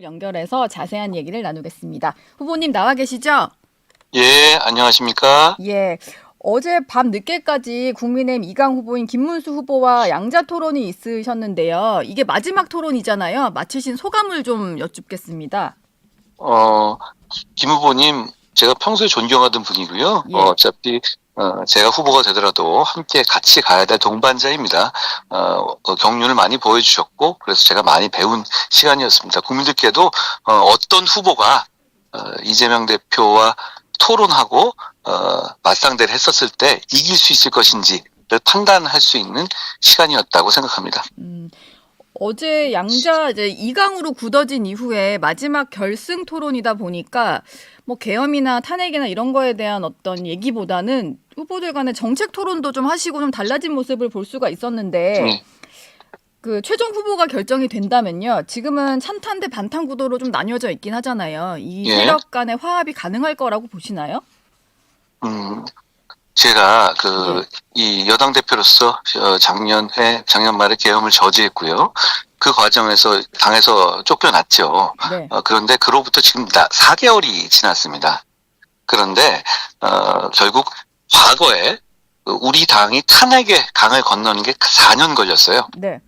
연결해서 자세한 얘기를 나누겠습니다. 후보님 나와 계시죠? 예, 안녕하십니까? 예. 어제 밤 늦게까지 국민의힘 이강 후보인 김문수 후보와 양자 토론이 있으셨는데요. 이게 마지막 토론이잖아요. 마치신 소감을 좀 여쭙겠습니다. 어, 김 후보님, 제가 평소에 존경하던 분이고요. 예. 어, 어차피, 어, 제가 후보가 되더라도 함께 같이 가야 될 동반자입니다. 어, 그 경륜을 많이 보여주셨고, 그래서 제가 많이 배운 시간이었습니다. 국민들께도, 어, 어떤 후보가, 어, 이재명 대표와 토론하고, 어, 맞상대를 했었을 때 이길 수 있을 것인지를 판단할 수 있는 시간이었다고 생각합니다. 음, 어제 양자 이제 이강으로 굳어진 이후에 마지막 결승 토론이다 보니까 뭐 계엄이나 탄핵이나 이런 거에 대한 어떤 얘기보다는 후보들 간의 정책 토론도 좀 하시고 좀 달라진 모습을 볼 수가 있었는데 네. 그 최종 후보가 결정이 된다면요. 지금은 찬탄 대 반탄 구도로 좀 나뉘어져 있긴 하잖아요. 이 예. 세력 간의 화합이 가능할 거라고 보시나요? 음, 제가 그, 이 여당 대표로서 어, 작년에, 작년 말에 계엄을 저지했고요. 그 과정에서 당에서 쫓겨났죠. 네. 어, 그런데 그로부터 지금 나, 4개월이 지났습니다. 그런데, 어, 결국 과거에 그 우리 당이 탄핵의 강을 건너는 게 4년 걸렸어요. 네.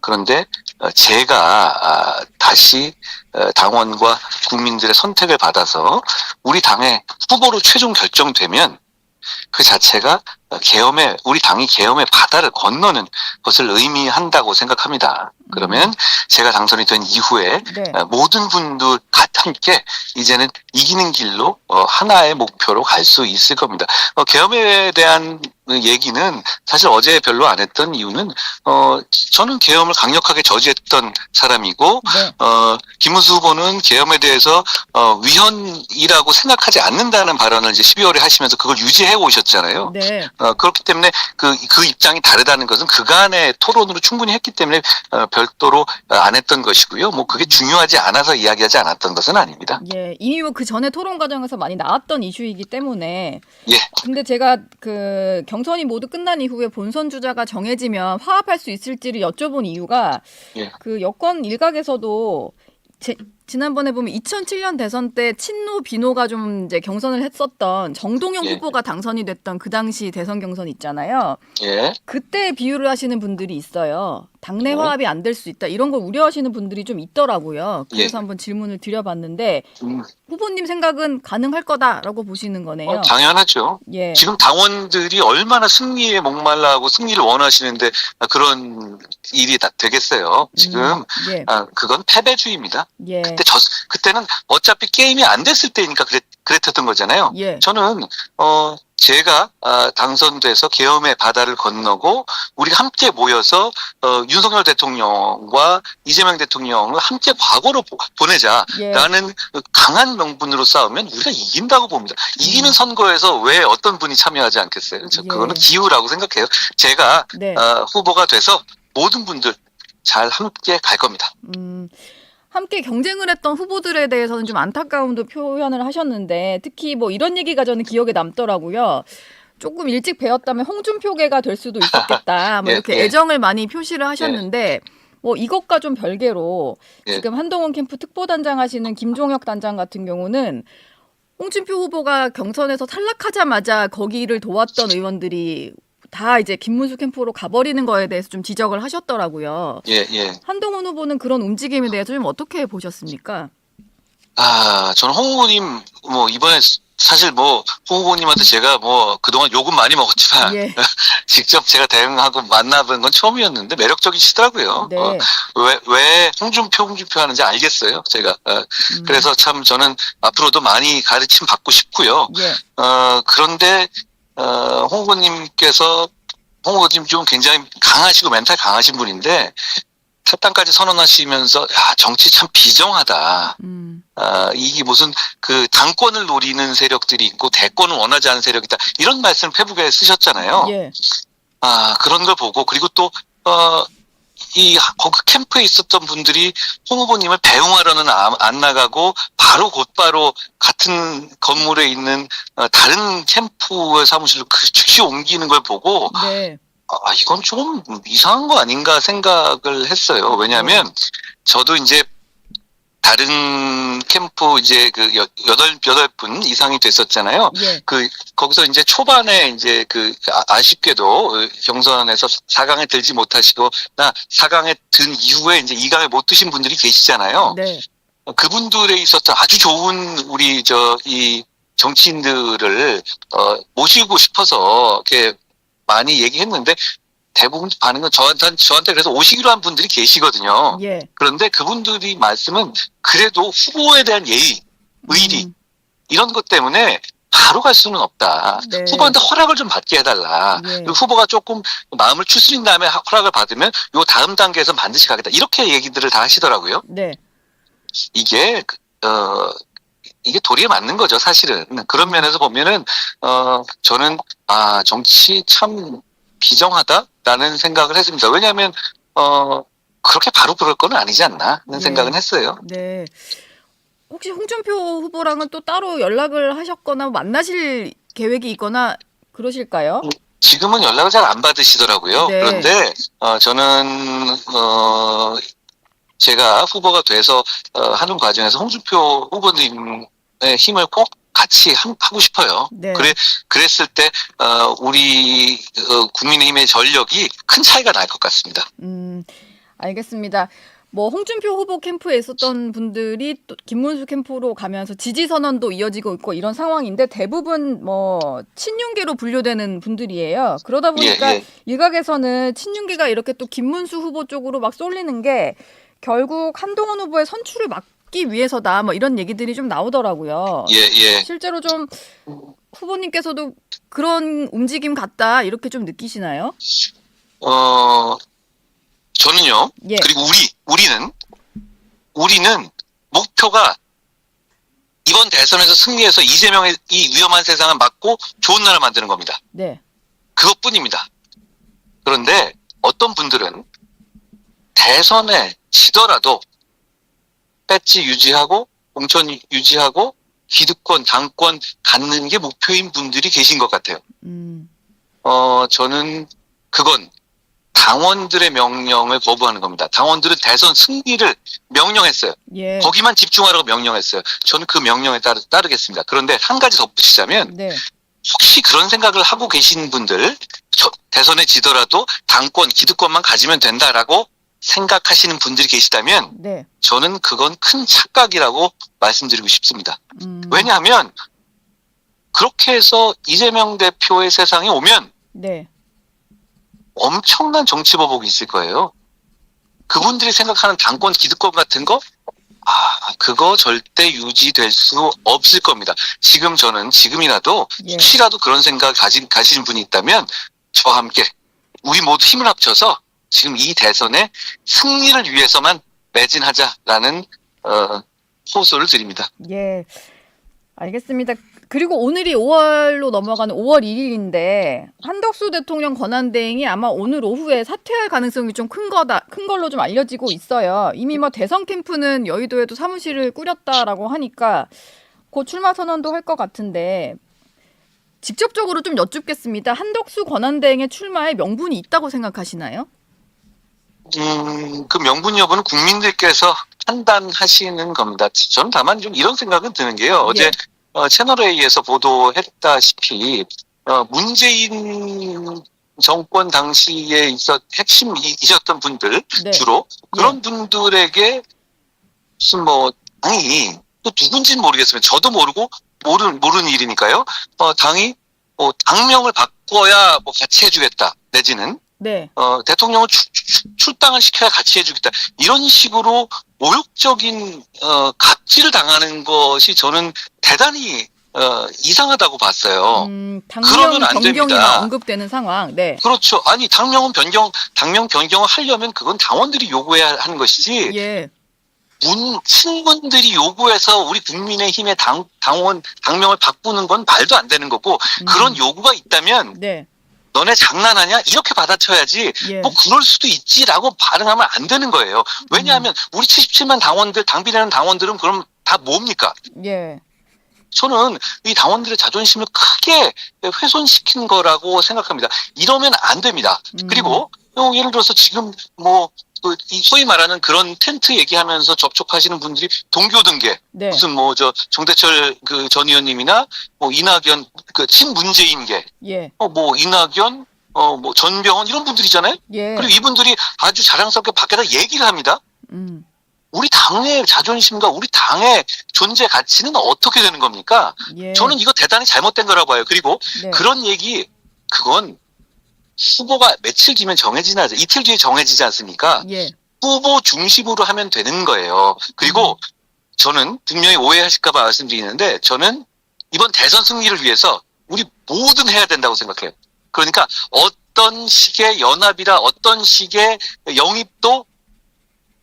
그런데 어, 제가 아, 다시 어, 당원과 국민들의 선택을 받아서 우리 당의 후보로 최종 결정되면 그 자체가 어, 계엄의 우리 당이 계엄의 바다를 건너는 것을 의미한다고 생각합니다. 그러면 제가 당선이 된 이후에 네. 어, 모든 분들 다 함께 이제는 이기는 길로 어, 하나의 목표로 갈 수 있을 겁니다. 어, 계엄에 대한 얘기는 사실 어제 별로 안 했던 이유는 어, 저는 계엄을 강력하게 저지했던 사람이고 네. 어, 김문수 후보는 계엄에 대해서 어, 위헌이라고 생각하지 않는다는 발언을 이제 12월에 하시면서 그걸 유지해 오셨잖아요. 네. 어, 그렇기 때문에 그, 그 입장이 다르다는 것은 그간의 토론으로 충분히 했기 때문에 어, 별 도로 어, 안 했던 것이고요. 뭐 그게 중요하지 않아서 이야기하지 않았던 것은 아닙니다. 예, 이미 뭐 그 전에 토론 과정에서 많이 나왔던 이슈이기 때문에. 예. 근데 제가 그 경선이 모두 끝난 이후에 본선 주자가 정해지면 화합할 수 있을지를 여쭤본 이유가 예. 그 여권 일각에서도 제, 지난번에 보면 2007년 대선 때 친노 비노가 좀 이제 경선을 했었던 정동영 예. 후보가 당선이 됐던 그 당시 대선 경선 있잖아요. 예. 그때 비유를 하시는 분들이 있어요. 당내 네. 화합이 안 될 수 있다. 이런 걸 우려하시는 분들이 좀 있더라고요. 그래서 예. 한번 질문을 드려봤는데 음, 후보님 생각은 가능할 거다라고 보시는 거네요. 어, 당연하죠. 예. 지금 당원들이 얼마나 승리에 목말라하고 승리를 원하시는데 그런 일이 다 되겠어요. 지금 음, 예. 아, 그건 패배주의입니다. 예. 그때 저 그때는 어차피 게임이 안 됐을 때니까 그랬 그랬던 거잖아요. 예. 저는 어 제가 아, 당선돼서 계엄의 바다를 건너고 우리가 함께 모여서 어, 윤석열 대통령과 이재명 대통령을 함께 과거로 보, 내자 예. 라는 강한 명분으로 싸우면 우리가 이긴다고 봅니다. 이기는 음. 선거에서 왜 어떤 분이 참여하지 않겠어요? 저 예. 그거는 기후라고 생각해요. 제가 네. 어, 후보가 돼서 모든 분들 잘 함께 갈 겁니다. 음, 함께 경쟁을 했던 후보들에 대해서는 좀 안타까움도 표현을 하셨는데 특히 뭐 이런 얘기가 저는 기억에 남더라고요. 조금 일찍 배웠다면 홍준표계가 될 수도 있었겠다. 뭐 예, 이렇게 예. 애정을 많이 표시를 하셨는데 뭐 이것과 좀 별개로 예. 지금 한동훈 캠프 특보단장 하시는 김종혁 단장 같은 경우는 홍준표 후보가 경선에서 탈락하자마자 거기를 도왔던 의원들이 다 이제 김문수 캠프로 가버리는 거에 대해서 좀 지적을 하셨더라고요. 예, 예. 한동훈 후보는 그런 움직임에 대해서 좀 어떻게 보셨습니까? 아, 저는 홍 후보님, 뭐, 이번에 사실 뭐, 홍 후보님한테 제가 뭐, 그동안 욕은 많이 먹었지만, 예. 직접 제가 대응하고 만나본 건 처음이었는데, 매력적이시더라고요. 네. 어, 왜, 왜 홍준표, 홍준표 하는지 알겠어요. 제가. 어, 음, 그래서 참 저는 앞으로도 많이 가르침 받고 싶고요. 예. 어, 그런데, 어, 홍 후보님께서, 홍 후보님 좀 굉장히 강하시고 멘탈 강하신 분인데, 탈당까지 선언하시면서, 야, 정치 참 비정하다. 음, 아, 이게 무슨 그 당권을 노리는 세력들이 있고 대권을 원하지 않는 세력이다. 이런 말씀 페북에 쓰셨잖아요. 예. 아, 그런 걸 보고 그리고 또 어, 이 거기 캠프에 있었던 분들이 홍 후보님을 배웅하러는 안, 안 나가고 바로 곧바로 같은 건물에 있는 어, 다른 캠프의 사무실로 그 즉시 옮기는 걸 보고 네. 아, 이건 좀 이상한 거 아닌가 생각을 했어요. 왜냐하면 저도 이제 다른 캠프 이제 그 여- 여덟 여덟 분 이상이 됐었잖아요. 예. 그 거기서 이제 초반에 이제 그 아- 아쉽게도 어, 경선에서 4강에 들지 못하시고 나 4강에 든 이후에 이제 2강에 못 드신 분들이 계시잖아요. 네. 어, 그분들에 있어서 아주 좋은 우리 저 이 정치인들을 어 모시고 싶어서 이렇게 많이 얘기했는데 대부분 반응은 저한테 저한테 그래서 오시기로 한 분들이 계시거든요. 예. 그런데 그분들이 말씀은 그래도 후보에 대한 예의, 의리 음, 이런 것 때문에 바로 갈 수는 없다. 네. 후보한테 허락을 좀 받게 해달라. 예. 그리고 후보가 조금 마음을 추스린 다음에 하- 허락을 받으면 요 다음 단계에서 반드시 가겠다. 이렇게 얘기들을 다 하시더라고요. 네. 이게 어 이게 도리에 맞는 거죠, 사실은. 그런 면에서 보면은 어 저는 아 정치 참 비정하다 라는 생각을 했습니다. 왜냐하면 어 그렇게 바로 그럴 건 아니지 않나 하는 네. 생각은 했어요. 네. 혹시 홍준표 후보랑은 또 따로 연락을 하셨거나 만나실 계획이 있거나 그러실까요? 지금은 연락을 잘 안 받으시더라고요. 네. 그런데 어, 저는 어, 제가 후보가 돼서 어, 하는 과정에서 홍준표 후보님의 힘을 꼭 같이 함- 하고 싶어요. 네. 그래 그랬을 때 어, 우리 어, 국민의힘의 전력이 큰 차이가 날 것 같습니다. 음, 알겠습니다. 뭐 홍준표 후보 캠프에 있었던 분들이 또 김문수 캠프로 가면서 지지 선언도 이어지고 있고 이런 상황인데 대부분 뭐 친윤계로 분류되는 분들이에요. 그러다 보니까 예, 예. 일각에서는 친윤계가 이렇게 또 김문수 후보 쪽으로 막 쏠리는 게 결국 한동훈 후보의 선출을 막 기 위해서다. 뭐 이런 얘기들이 좀 나오더라고요. 예, 예. 실제로 좀 후보님께서도 그런 움직임 같다 이렇게 좀 느끼시나요? 어, 저는요. 예. 그리고 우리, 우리는, 우리는 목표가 이번 대선에서 승리해서 이재명의 이 위험한 세상을 막고 좋은 나라 만드는 겁니다. 네. 그것뿐입니다. 그런데 어떤 분들은 대선에 지더라도 배지 유지하고 공천 유지하고 기득권, 당권 갖는 게 목표인 분들이 계신 것 같아요. 음. 어, 저는 그건 당원들의 명령을 거부하는 겁니다. 당원들은 대선 승리를 명령했어요. 예. 거기만 집중하라고 명령했어요. 저는 그 명령에 따르, 따르겠습니다. 그런데 한 가지 덧붙이자면 네. 혹시 그런 생각을 하고 계신 분들 저- 대선에 지더라도 당권, 기득권만 가지면 된다라고 생각하시는 분들이 계시다면 네. 저는 그건 큰 착각이라고 말씀드리고 싶습니다. 음. 왜냐하면 그렇게 해서 이재명 대표의 세상에 오면 네. 엄청난 정치 보복이 있을 거예요. 그분들이 생각하는 당권, 기득권 같은 거, 아, 그거 절대 유지될 수 없을 겁니다. 지금 저는 지금이라도 예. 혹시라도 그런 생각 가진, 가시는 분이 있다면 저와 함께 우리 모두 힘을 합쳐서 지금 이 대선의 승리를 위해서만 매진하자라는, 어, 호소를 드립니다. 예. 알겠습니다. 그리고 오늘이 5월로 넘어가는 5월 1일인데 한덕수 대통령 권한 대행이 아마 오늘 오후에 사퇴할 가능성이 좀 큰 거다 큰 걸로 좀 알려지고 있어요. 이미 뭐 대선 캠프는 여의도에도 사무실을 꾸렸다라고 하니까 곧 출마 선언도 할 것 같은데 직접적으로 좀 여쭙겠습니다. 한덕수 권한 대행의 출마에 명분이 있다고 생각하시나요? 음, 그 명분 여부는 국민들께서 판단하시는 겁니다. 저는 다만 좀 이런 생각은 드는 게요. 어제 예. 어, 채널A에서 보도했다시피 어, 문재인 정권 당시에 있었 핵심이셨던 분들 네. 주로 그런 분들에게 무슨 뭐 당이 또 누군지는 모르겠으면 저도 모르고 모르는 모르는 일이니까요. 어, 당이 뭐 당명을 바꿔야 뭐 같이 해주겠다 내지는 네. 어, 대통령을 출, 출- 출당을 시켜야 같이 해주겠다. 이런 식으로 모욕적인, 어, 갑질을 당하는 것이 저는 대단히, 어, 이상하다고 봤어요. 음, 그러면 당명 안 변경이나 됩니다. 언급되는 상황. 네. 그렇죠. 아니, 당명은 변경, 당명 변경을 하려면 그건 당원들이 요구해야 하는 것이지, 예. 문, 친문들이 요구해서 우리 국민의힘의 당, 당원, 당명을 바꾸는 건 말도 안 되는 거고, 음. 그런 요구가 있다면, 네. 너네 장난하냐? 이렇게 받아쳐야지, 예. 뭐 그럴 수도 있지라고 반응하면 안 되는 거예요. 왜냐하면 우리 77만 당원들 당비되는 당원들은 그럼 다 뭡니까? 예. 저는 이 당원들의 자존심을 크게 훼손시킨 거라고 생각합니다. 이러면 안 됩니다. 음. 그리고 어, 예를 들어서 지금 뭐 그, 이 소위 말하는 그런 텐트 얘기하면서 접촉하시는 분들이 동교 등계, 네. 무슨 뭐 저 정대철 그 전 의원님이나 뭐 이낙연 그 친문재인계, 예. 어뭐 이낙연, 어 뭐 전병헌 이런 분들이잖아요. 예. 그리고 이분들이 아주 자랑스럽게 밖에다 얘기를 합니다. 음. 우리 당의 자존심과 우리 당의 존재 가치는 어떻게 되는 겁니까? 예. 저는 이거 대단히 잘못된 거라고 봐요. 그리고 네. 그런 얘기 그건 후보가 며칠 뒤면 정해지나 이틀 뒤에 정해지지 않습니까? 예. 후보 중심으로 하면 되는 거예요. 그리고 저는 분명히 오해하실까봐 말씀드리는데 저는 이번 대선 승리를 위해서 우리 뭐든 해야 된다고 생각해요. 그러니까 어떤 식의 연합이라 어떤 식의 영입도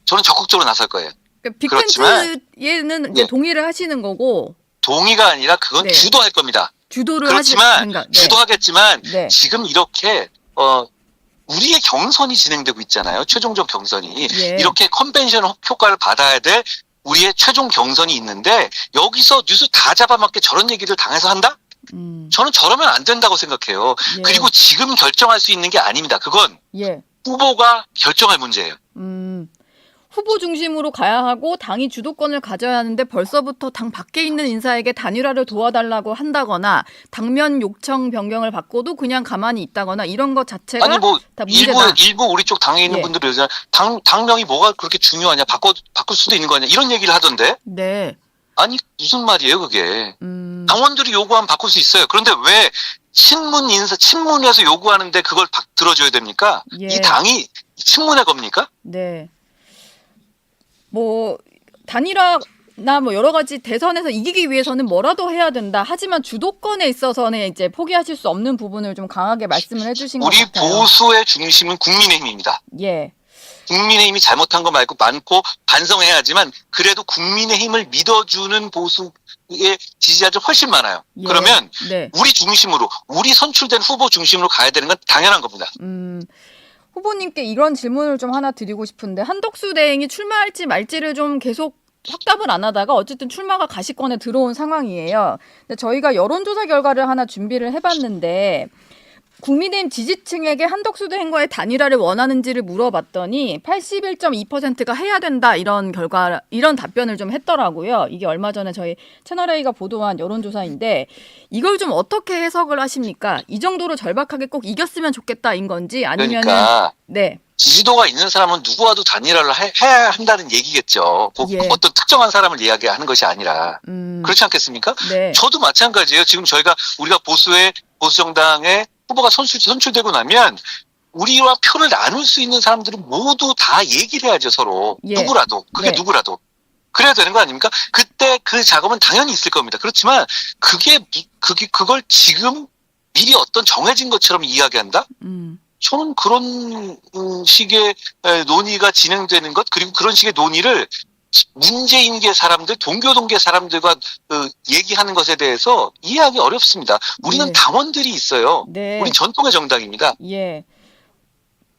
저는 적극적으로 나설 거예요. 그러니까 빅텐트에는 이제 예. 동의를 하시는 거고 동의가 아니라 그건 네. 주도할 겁니다. 주도를 그렇지만 네. 주도하겠지만 네. 지금 이렇게 어 우리의 경선이 진행되고 있잖아요. 최종적 경선이 예. 이렇게 컨벤션 효과를 받아야 될 우리의 최종 경선이 있는데 여기서 뉴스 다 잡아먹게 저런 얘기를 당해서 한다? 음. 저는 저러면 안 된다고 생각해요. 예. 그리고 지금 결정할 수 있는 게 아닙니다. 그건 예. 후보가 결정할 문제예요. 음. 후보 중심으로 가야 하고 당이 주도권을 가져야 하는데 벌써부터 당 밖에 있는 인사에게 단일화를 도와달라고 한다거나 당면 요청 변경을 받고도 그냥 가만히 있다거나 이런 것 자체가 아니 뭐 다 일부 문제다. 일부 우리 쪽 당에 있는 예. 분들이. 당 당명이 뭐가 그렇게 중요하냐? 바꿔 바꿀 수도 있는 거 아니야? 이런 얘기를 하던데. 네. 아니 무슨 말이에요 그게? 음. 당원들이 요구하면 바꿀 수 있어요. 그런데 왜 친문 인사 친문에서 요구하는데 그걸 박- 들어줘야 됩니까? 예. 이 당이 친문의 겁니까? 네. 뭐 단일화나 뭐 여러 가지 대선에서 이기기 위해서는 뭐라도 해야 된다. 하지만 주도권에 있어서는 이제 포기하실 수 없는 부분을 좀 강하게 말씀을 해주신 것 우리 같아요. 보수의 중심은 국민의힘입니다. 예. 국민의힘이 잘못한 거 말고 많고 반성해야지만 그래도 국민의힘을 믿어주는 보수의 지지자들 훨씬 많아요. 예. 그러면 네. 우리 중심으로 우리 선출된 후보 중심으로 가야 되는 건 당연한 겁니다. 음. 후보님께 이런 질문을 좀 하나 드리고 싶은데 한덕수 대행이 출마할지 말지를 좀 계속 확답을 안 하다가 어쨌든 출마가 가시권에 들어온 상황이에요. 근데 저희가 여론조사 결과를 하나 준비를 해봤는데 국민의힘 지지층에게 한덕수 대행과의 단일화를 원하는지를 물어봤더니 81.2%가 해야 된다 이런 결과 이런 답변을 좀 했더라고요. 이게 얼마 전에 저희 채널 A가 보도한 여론조사인데 이걸 좀 어떻게 해석을 하십니까? 이 정도로 절박하게 꼭 이겼으면 좋겠다인 건지 아니면은 그러니까 네, 지지도가 있는 사람은 누구와도 단일화를 해, 해야 한다는 얘기겠죠. 꼭 예. 어떤 특정한 사람을 이야기하는 것이 아니라 음, 그렇지 않겠습니까? 네, 저도 마찬가지예요. 지금 저희가 우리가 보수의 보수 정당의 후보가 선출 선출되고 나면 우리와 표를 나눌 수 있는 사람들은 모두 다 얘기를 해야죠 서로 예. 누구라도 그게 네. 누구라도 그래야 되는 거 아닙니까? 그때 그 작업은 당연히 있을 겁니다. 그렇지만 그게 무- 그게 그걸 지금 미리 어떤 정해진 것처럼 이야기한다? 음, 저는 그런 음, 식의 에, 논의가 진행되는 것 그리고 그런 식의 논의를 문재인계 사람들, 동교동계 사람들과 그 얘기하는 것에 대해서 이해하기 어렵습니다. 우리는 네. 당원들이 있어요. 네, 우린 전통의 정당입니다. 예.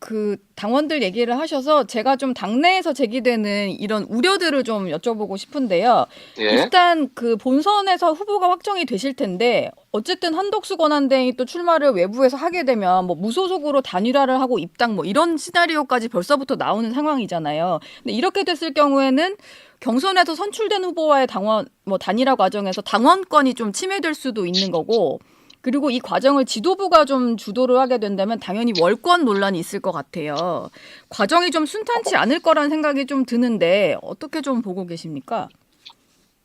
그 당원들 얘기를 하셔서 제가 좀 당내에서 제기되는 이런 우려들을 좀 여쭤보고 싶은데요. 예. 일단 그 본선에서 후보가 확정이 되실 텐데 어쨌든 한덕수 권한대행이 또 출마를 외부에서 하게 되면 뭐 무소속으로 단일화를 하고 입당 뭐 이런 시나리오까지 벌써부터 나오는 상황이잖아요. 근데 이렇게 됐을 경우에는 경선에서 선출된 후보와의 당원 뭐 단일화 과정에서 당원권이 좀 침해될 수도 있는 거고 그리고 이 과정을 지도부가 좀 주도를 하게 된다면 당연히 월권 논란이 있을 것 같아요. 과정이 좀 순탄치 않을 거라는 생각이 좀 드는데 어떻게 좀 보고 계십니까?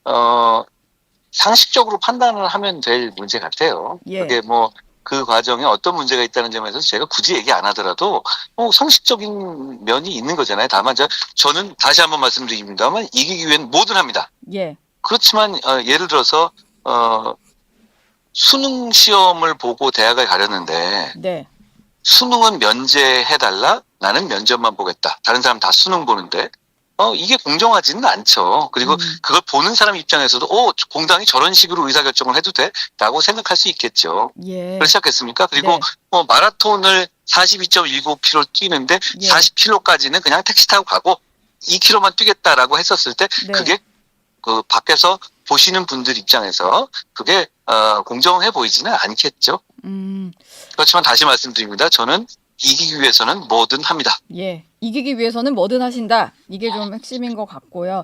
어, 상식적으로 판단을 하면 될 문제 같아요. 예. 그게 뭐, 그 과정에 어떤 문제가 있다는 점에서 제가 굳이 얘기 안 하더라도, 뭐, 상식적인 면이 있는 거잖아요. 다만, 저, 저는 다시 한번 말씀드립니다만, 이기기 위해는 뭐든 합니다. 예. 그렇지만, 어, 예를 들어서, 어, 수능 시험을 보고 대학을 가려는데, 네. 수능은 면제해달라? 나는 면접만 보겠다. 다른 사람 다 수능 보는데, 어, 이게 공정하지는 않죠. 그리고 음. 그걸 보는 사람 입장에서도, 어, 공당이 저런 식으로 의사결정을 해도 돼? 라고 생각할 수 있겠죠. 예. 그렇지 않겠습니까? 그리고 네. 뭐 마라톤을 42.19km 뛰는데 예. 40km까지는 그냥 택시 타고 가고 2km만 뛰겠다라고 했었을 때 네. 그게 그 밖에서 보시는 분들 입장에서 그게 어, 공정해 보이지는 않겠죠. 음. 그렇지만 다시 말씀드립니다. 저는 이기기 위해서는 뭐든 합니다. 예, 이기기 위해서는 뭐든 하신다. 이게 좀 핵심인 것 같고요.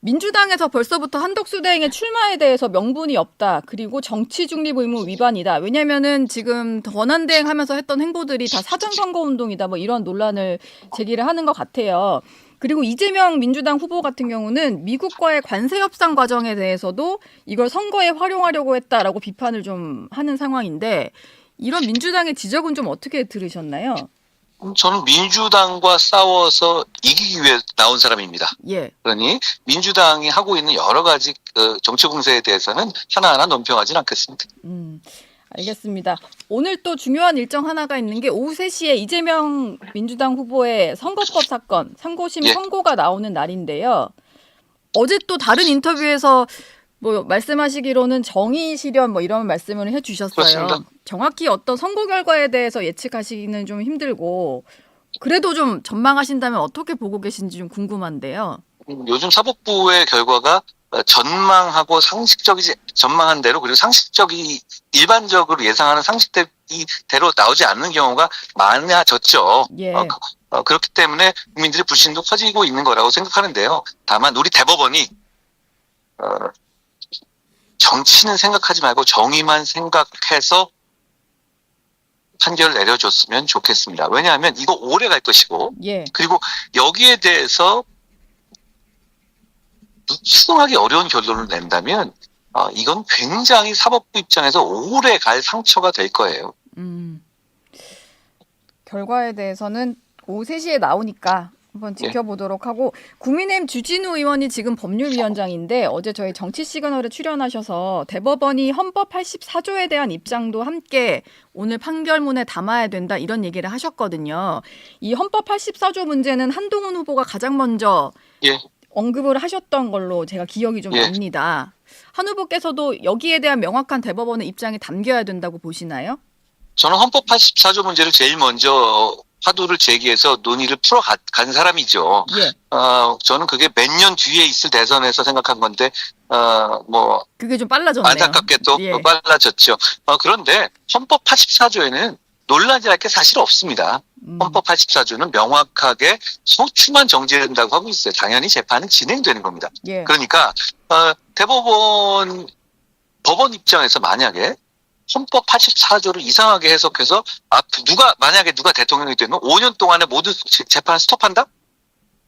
민주당에서 벌써부터 한덕수 대행의 출마에 대해서 명분이 없다. 그리고 정치 중립 의무 위반이다. 왜냐면은 지금 권한 대행하면서 했던 행보들이 다 사전 선거 운동이다. 뭐 이런 논란을 제기를 하는 것 같아요. 그리고 이재명 민주당 후보 같은 경우는 미국과의 관세 협상 과정에 대해서도 이걸 선거에 활용하려고 했다라고 비판을 좀 하는 상황인데 이런 민주당의 지적은 좀 어떻게 들으셨나요? 저는 민주당과 싸워서 이기기 위해 나온 사람입니다. 예. 그러니 민주당이 하고 있는 여러 가지 그 정치 공세에 대해서는 하나하나 논평하지는 않겠습니다. 음, 알겠습니다. 오늘 또 중요한 일정 하나가 있는 게 오후 3시에 이재명 민주당 후보의 선거법 사건 상고심 예. 선고가 나오는 날인데요. 어제 또 다른 인터뷰에서 뭐 말씀하시기로는 정의 실현 뭐 이런 말씀을 해주셨어요. 그렇습니다. 정확히 어떤 선거 결과에 대해서 예측하시기는 좀 힘들고 그래도 좀 전망하신다면 어떻게 보고 계신지 좀 궁금한데요. 음, 요즘 사법부의 결과가 어, 전망하고 상식적이지 전망한 대로 그리고 상식적이 일반적으로 예상하는 상식대로 나오지 않는 경우가 많아졌죠. 예. 어, 그- 어, 그렇기 때문에 국민들의 불신도 커지고 있는 거라고 생각하는데요. 다만 우리 대법원이 어, 정치는 생각하지 말고 정의만 생각해서 판결을 내려줬으면 좋겠습니다. 왜냐하면 이거 오래 갈 것이고 예. 그리고 여기에 대해서 수긍하기 어려운 결론을 낸다면 어, 이건 굉장히 사법부 입장에서 오래 갈 상처가 될 거예요. 음. 결과에 대해서는 오후 3시에 나오니까 한번 예. 지켜보도록 하고 국민의힘 주진우 의원이 지금 법률위원장인데 어제 저희 정치 시그널에 출연하셔서 대법원이 헌법 84조에 대한 입장도 함께 오늘 판결문에 담아야 된다 이런 얘기를 하셨거든요. 이 헌법 84조 문제는 한동훈 후보가 가장 먼저 예. 언급을 하셨던 걸로 제가 기억이 좀 예. 납니다. 한 후보께서도 여기에 대한 명확한 대법원의 입장이 담겨야 된다고 보시나요? 저는 헌법 84조 문제를 제일 먼저 화두를 제기해서 논의를 풀어간 사람이죠. 예. 어, 저는 그게 몇 년 뒤에 있을 대선에서 생각한 건데, 어, 뭐, 그게 좀 빨라졌네요. 안타깝게 또 예. 빨라졌죠. 어, 그런데 헌법 84조에는 논란이 할게 사실 없습니다. 음, 헌법 84조는 명확하게 소추만 정지된다고 하고 있어요. 당연히 재판은 진행되는 겁니다. 예. 그러니까 어, 대법원 법원 입장에서 만약에 헌법 84조를 이상하게 해석해서 아, 누가 만약에 누가 대통령이 되면 5년 동안에 모든 재- 재판을 스톱한다?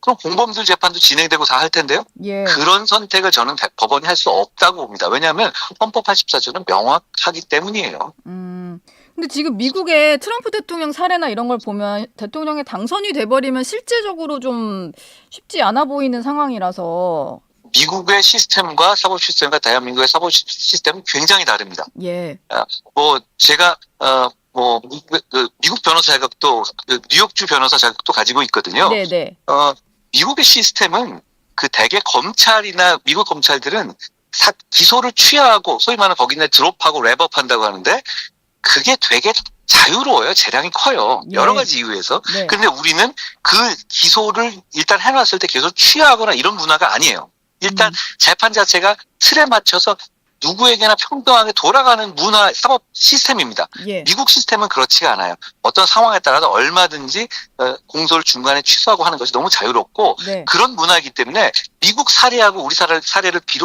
그럼 공범들 재판도 진행되고 다 할 텐데요. 예. 그런 선택을 저는 대- 법원이 할 수 없다고 봅니다. 왜냐하면 헌법 84조는 명확하기 때문이에요. 음. 근데 지금 미국의 트럼프 대통령 사례나 이런 걸 보면 대통령이 당선이 돼버리면 실제적으로 좀 쉽지 않아 보이는 상황이라서 미국의 시스템과 사법 시스템과 대한민국의 사법 시- 시스템은 굉장히 다릅니다. 예. 뭐 제가 어뭐 그 미국 변호사 자격도 그 뉴욕주 변호사 자격도 가지고 있거든요. 네네. 어 미국의 시스템은 그 대개 검찰이나 미국 검찰들은 사, 기소를 취하하고 소위 말하는 거기는 드롭하고 랩업한다고 하는데 그게 되게 자유로워요. 재량이 커요. 예. 여러 가지 이유에서. 네. 근데 우리는 그 기소를 일단 해놨을 때 계속 취하하거나 이런 문화가 아니에요. 일단 음. 재판 자체가 틀에 맞춰서 누구에게나 평등하게 돌아가는 문화 사법 시스템입니다. 예. 미국 시스템은 그렇지가 않아요. 어떤 상황에 따라서 얼마든지 어, 공소를 중간에 취소하고 하는 것이 너무 자유롭고 네. 그런 문화이기 때문에 미국 사례하고 우리 사례, 사례를 비,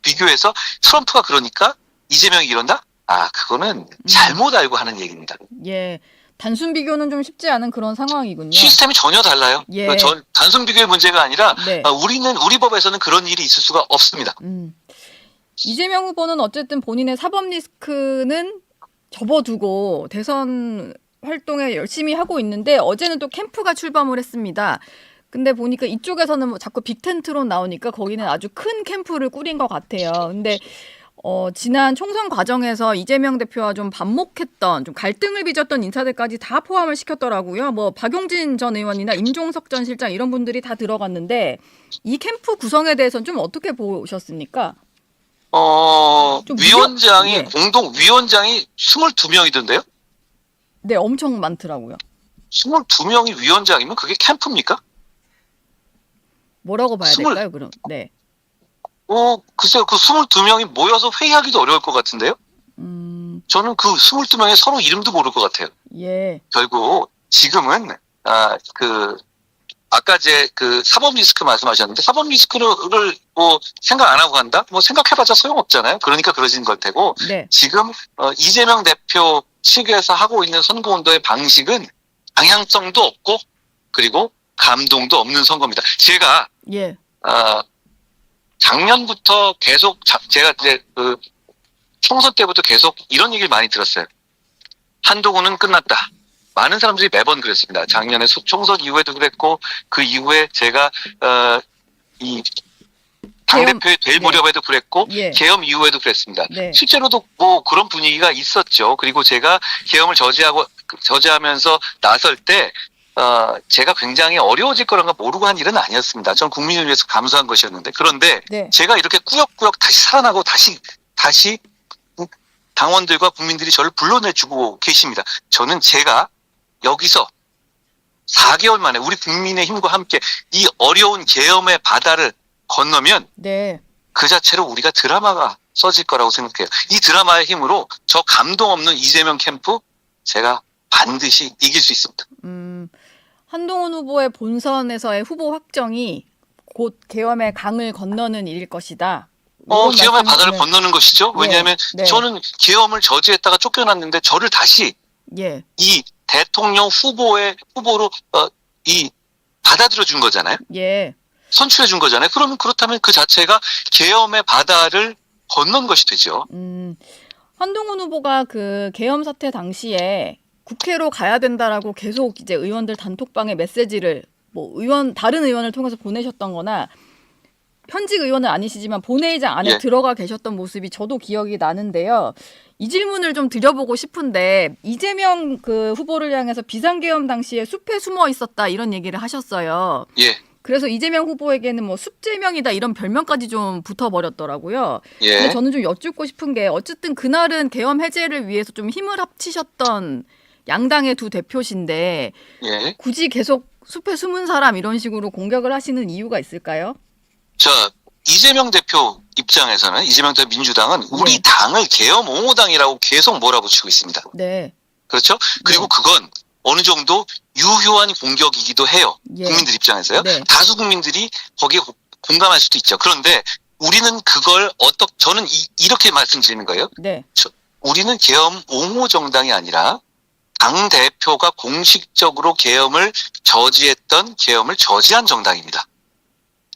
비교해서 트럼프가 그러니까 이재명이 이런다? 아, 그거는 잘못 알고 하는 얘기입니다. 예. 단순 비교는 좀 쉽지 않은 그런 상황이군요. 시스템이 전혀 달라요. 예. 그 전, 단순 비교의 문제가 아니라 네. 어, 우리는 우리 법에서는 그런 일이 있을 수가 없습니다. 음. 이재명 후보는 어쨌든 본인의 사법 리스크는 접어두고 대선 활동에 열심히 하고 있는데 어제는 또 캠프가 출범을 했습니다. 근데 보니까 이쪽에서는 뭐 자꾸 빅텐트로 나오니까 거기는 아주 큰 캠프를 꾸린 것 같아요. 근데 어, 지난 총선 과정에서 이재명 대표와 좀 반목했던, 좀 갈등을 빚었던 인사들까지 다 포함을 시켰더라고요. 뭐 박용진 전 의원이나 임종석 전 실장 이런 분들이 다 들어갔는데 이 캠프 구성에 대해서는 좀 어떻게 보셨습니까? 어, 좀 위원장이, 예. 공동 위원장이 22명이던데요? 네, 엄청 많더라고요. 22명이 위원장이면 그게 캠프입니까? 뭐라고 봐야 스물- 될까요, 그럼? 네. 어, 글쎄요, 그 22명이 모여서 회의하기도 어려울 것 같은데요? 음, 저는 그 22명의 서로 이름도 모를 것 같아요. 예. 결국 지금은 아, 그 아까 이제 그 사법 리스크 말씀하셨는데 사법 리스크를 뭐 생각 안 하고 간다? 뭐 생각해봤자 소용없잖아요. 그러니까 그러신 걸 테고 네. 지금 어, 이재명 대표 측에서 하고 있는 선거 운동의 방식은 방향성도 없고 그리고 감동도 없는 선거입니다. 제가 예. 아, 작년부터 계속 자- 제가 이제 그 총선 때부터 계속 이런 얘기를 많이 들었어요. 한동훈은 끝났다. 많은 사람들이 매번 그랬습니다. 작년에 소- 총선 이후에도 그랬고 그 이후에 제가 어, 이 당대표에 될 네. 무렵에도 그랬고 예. 계엄 이후에도 그랬습니다. 네. 실제로도 뭐 그런 분위기가 있었죠. 그리고 제가 계엄을 저지하고 저지하면서 나설 때 어, 제가 굉장히 어려워질 거란 걸 모르고 한 일은 아니었습니다. 전 국민을 위해서 감수한 것이었는데 그런데 네. 제가 이렇게 꾸역꾸역 다시 살아나고 다시 다시 당원들과 국민들이 저를 불러내주고 계십니다. 저는 제가 여기서 4개월 만에 우리 국민의 힘과 함께 이 어려운 계엄의 바다를 건너면 네. 그 자체로 우리가 드라마가 써질 거라고 생각해요. 이 드라마의 힘으로 저 감동 없는 이재명 캠프 제가 반드시 이길 수 있습니다. 음, 한동훈 후보의 본선에서의 후보 확정이 곧 계엄의 강을 건너는 일일 것이다. 어, 계엄의 바다를 건너는 것이죠. 네, 왜냐하면 네. 저는 계엄을 저지했다가 쫓겨났는데 저를 다시 예. 이 대통령 후보의 후보로 어, 이 받아들여 준 거잖아요. 예. 선출해 준 거잖아요. 그러면 그렇다면 그 자체가 계엄의 바다를 건넌 것이 되죠. 음, 한동훈 후보가 그 계엄 사태 당시에 국회로 가야 된다라고 계속 이제 의원들 단톡방에 메시지를 뭐 의원 다른 의원을 통해서 보내셨던 거나 현직 의원은 아니시지만 본회의장 안에 예. 들어가 계셨던 모습이 저도 기억이 나는데요. 이 질문을 좀 드려보고 싶은데 이재명 그 후보를 향해서 비상계엄 당시에 숲에 숨어 있었다 이런 얘기를 하셨어요. 예, 그래서 이재명 후보에게는 뭐 숲재명이다 이런 별명까지 좀 붙어버렸더라고요. 근데 예, 저는 좀 여쭙고 싶은 게 어쨌든 그날은 계엄 해제를 위해서 좀 힘을 합치셨던 양당의 두 대표신데 예. 굳이 계속 숲에 숨은 사람 이런 식으로 공격을 하시는 이유가 있을까요? 자, 이재명 대표 입장에서는 이재명 대표 민주당은 우리 예. 당을 계엄 옹호당이라고 계속 몰아붙이고 있습니다. 네. 그렇죠? 그리고 네. 그건 어느 정도 유효한 공격이기도 해요. 예. 국민들 입장에서요. 네. 다수 국민들이 거기에 고- 공감할 수도 있죠. 그런데 우리는 그걸 어떻 저는 이, 렇게 말씀드리는 거예요. 네. 우리는 계엄 옹호 정당이 아니라 당 대표가 공식적으로 계엄을 저지했던 계엄을 저지한 정당입니다.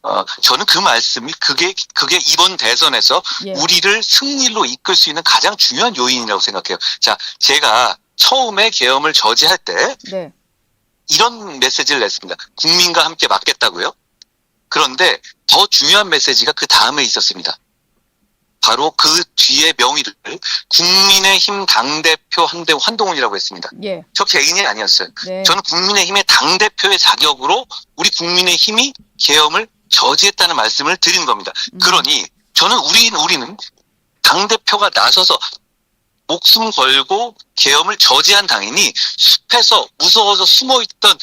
어, 저는 그 말씀이 그게 그게 이번 대선에서 예. 우리를 승리로 이끌 수 있는 가장 중요한 요인이라고 생각해요. 자, 제가 처음에 계엄을 저지할 때 네. 이런 메시지를 냈습니다. 국민과 함께 맞겠다고요. 그런데 더 중요한 메시지가 그 다음에 있었습니다. 바로 그 뒤에 명의를 국민의힘 당대표 한대 한동훈이라고 했습니다. 예. 저 개인이 아니었어요. 네. 저는 국민의힘의 당대표의 자격으로 우리 국민의힘이 계엄을 저지했다는 말씀을 드리는 겁니다. 음. 그러니 저는 우리, 우리는 당대표가 나서서 목숨 걸고 계엄을 저지한 당이니 숲에서 무서워서 숨어있던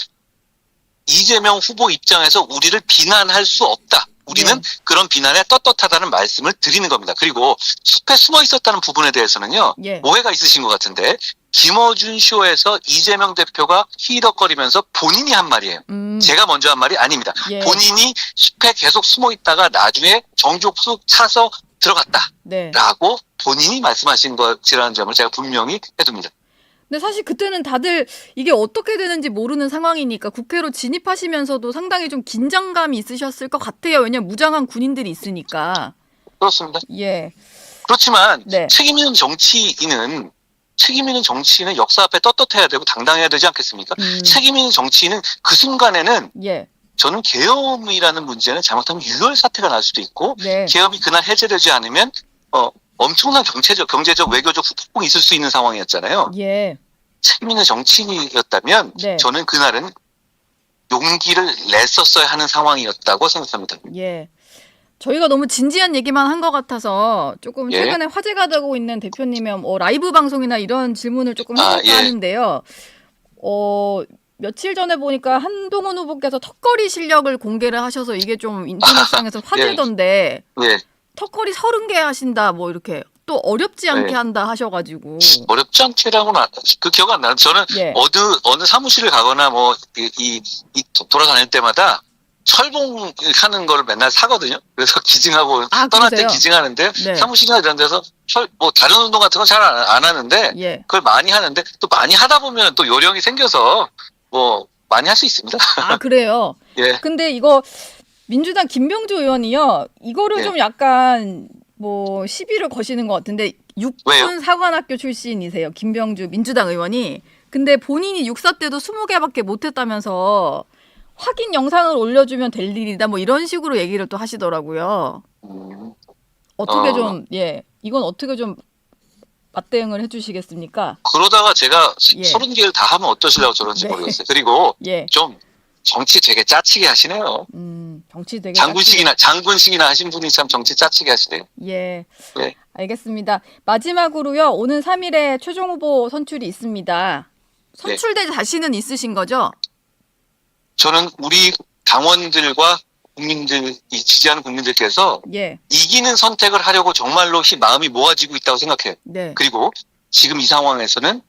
이재명 후보 입장에서 우리를 비난할 수 없다. 우리는 네. 그런 비난에 떳떳하다는 말씀을 드리는 겁니다. 그리고 숲에 숨어 있었다는 부분에 대해서는요. 예. 오해가 있으신 것 같은데 김어준 쇼에서 이재명 대표가 히덕거리면서 본인이 한 말이에요. 음. 제가 먼저 한 말이 아닙니다. 예. 본인이 숲에 계속 숨어 있다가 나중에 정족수 차서 들어갔다라고 네. 본인이 말씀하신 것이라는 점을 제가 분명히 해둡니다. 근데 사실 그때는 다들 이게 어떻게 되는지 모르는 상황이니까 국회로 진입하시면서도 상당히 좀 긴장감이 있으셨을 것 같아요. 왜냐면 무장한 군인들이 있으니까. 그렇습니다. 예. 그렇지만 네. 책임 있는 정치인은 책임 있는 정치인은 역사 앞에 떳떳해야 되고 당당해야 되지 않겠습니까? 음. 책임 있는 정치인은 그 순간에는 예. 저는 계엄이라는 문제는 잘못하면 유혈 사태가 날 수도 있고 네. 계엄이 그날 해제되지 않으면 어, 엄청난 경제적, 경제적, 외교적 후폭풍이 있을 수 있는 상황이었잖아요. 예. 책임 있는 정치인이었다면 네. 저는 그날은 용기를 냈었어야 하는 상황이었다고 생각합니다. 예. 저희가 너무 진지한 얘기만 한 것 같아서 조금 예. 최근에 화제가 되고 있는 대표님의 뭐 라이브 방송이나 이런 질문을 조금 아, 해볼까 예. 하는데요. 어, 며칠 전에 보니까 한동훈 후보께서 턱걸이 실력을 공개를 하셔서 이게 좀 인터넷상에서 화제던데 예. 턱걸이 서른 개 하신다 뭐 이렇게 또 어렵지 않게 네. 한다 하셔가지고 어렵지 않게라고는 안- 그 기억 안 나요. 저는 예. 어느 어느 사무실을 가거나 뭐이이이 돌아다닐 때마다 철봉하는 거를 맨날 사거든요. 그래서 기증하고 아, 떠날 때 그러세요? 기증하는데 네. 사무실이나 이런 데서 철 뭐 다른 운동 같은 건 잘 안 하는데 예. 그걸 많이 하는데 또 많이 하다 보면 또 요령이 생겨서 뭐 많이 할 수 있습니다. 아 그래요. 예. 근데 이거 민주당 김병주 의원이요. 이거를 예. 좀 약간 뭐 시비를 거시는 것 같은데 육군 왜요? 사관학교 출신이세요. 김병주 민주당 의원이. 근데 본인이 육사 때도 20개밖에 못했다면서 확인 영상을 올려주면 될 일이다 뭐 이런 식으로 얘기를 또 하시더라고요. 음, 어떻게 어. 좀 예. 이건 어떻게 좀 맞대응을 해주시겠습니까? 그러다가 제가 예. 서른 개를 다 하면 어떠시려고 저런지 네. 모르겠어요. 그리고 예. 좀 정치 되게 짜치게 하시네요. 음 정치 되게 장군식이나 장군식이나 하신 분이 참 정치 짜치게 하시네요. 예. 네. 알겠습니다. 마지막으로요. 오는 3일에 최종 후보 선출이 있습니다. 선출될 자신은 있으신 거죠? 저는 우리 당원들과 국민들, 이 지지하는 국민들께서 예. 이기는 선택을 하려고 정말로 히- 마음이 모아지고 있다고 생각해요. 네. 그리고 지금 이 상황에서는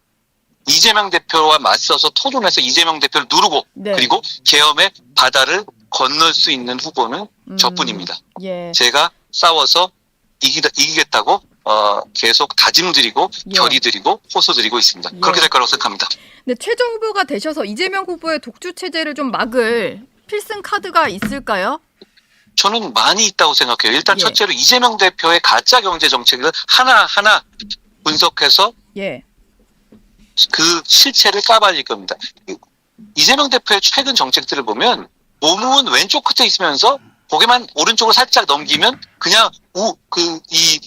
이재명 대표와 맞서서 토론해서 이재명 대표를 누르고 네. 그리고 계엄의 바다를 건널 수 있는 후보는 음, 저뿐입니다. 예. 제가 싸워서 이기다, 이기겠다고 어, 계속 다짐드리고 예. 결의드리고 호소드리고 있습니다. 예. 그렇게 될 거라고 생각합니다. 근데 최종 후보가 되셔서 이재명 후보의 독주 체제를 좀 막을 필승 카드가 있을까요? 저는 많이 있다고 생각해요. 일단 예. 첫째로 이재명 대표의 가짜 경제 정책을 하나하나 분석해서 예. 그 실체를 까발릴 겁니다. 이재명 대표의 최근 정책들을 보면 몸은 왼쪽 끝에 있으면서 고개만 오른쪽으로 살짝 넘기면 그냥 우, 그, 이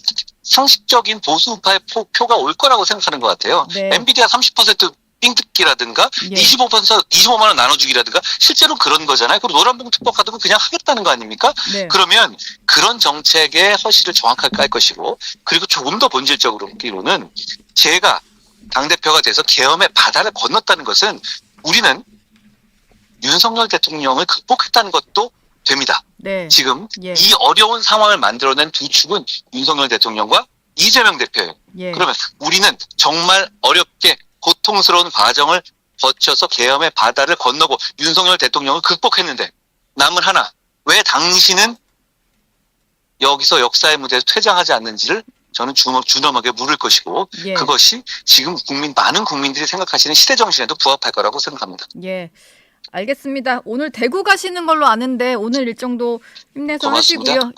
상식적인 보수 우파의 표, 표가 올 거라고 생각하는 것 같아요. 네. 엔비디아 30% 삥뜯기라든가 예. 25% 25만 원 나눠주기라든가 실제로 그런 거잖아요. 그리고 노란봉 특법 같은 거 그냥 하겠다는 거 아닙니까? 네. 그러면 그런 정책의 허실을 정확하게 깔 것이고 그리고 조금 더 본질적으로 보기로는 제가 당대표가 돼서 계엄의 바다를 건넜다는 것은 우리는 윤석열 대통령을 극복했다는 것도 됩니다. 네. 지금 예. 이 어려운 상황을 만들어낸 두 축은 윤석열 대통령과 이재명 대표예요. 예. 그러면 우리는 정말 어렵게 고통스러운 과정을 거쳐서 계엄의 바다를 건너고 윤석열 대통령을 극복했는데 남은 하나 왜 당신은 여기서 역사의 무대에서 퇴장하지 않는지를 저는 주먹 준엄하게 물을 것이고 예. 그것이 지금 국민 많은 국민들이 생각하시는 시대 정신에도 부합할 거라고 생각합니다. 예. 알겠습니다. 오늘 대구 가시는 걸로 아는데 오늘 일정도 힘내서 고맙습니다. 하시고요.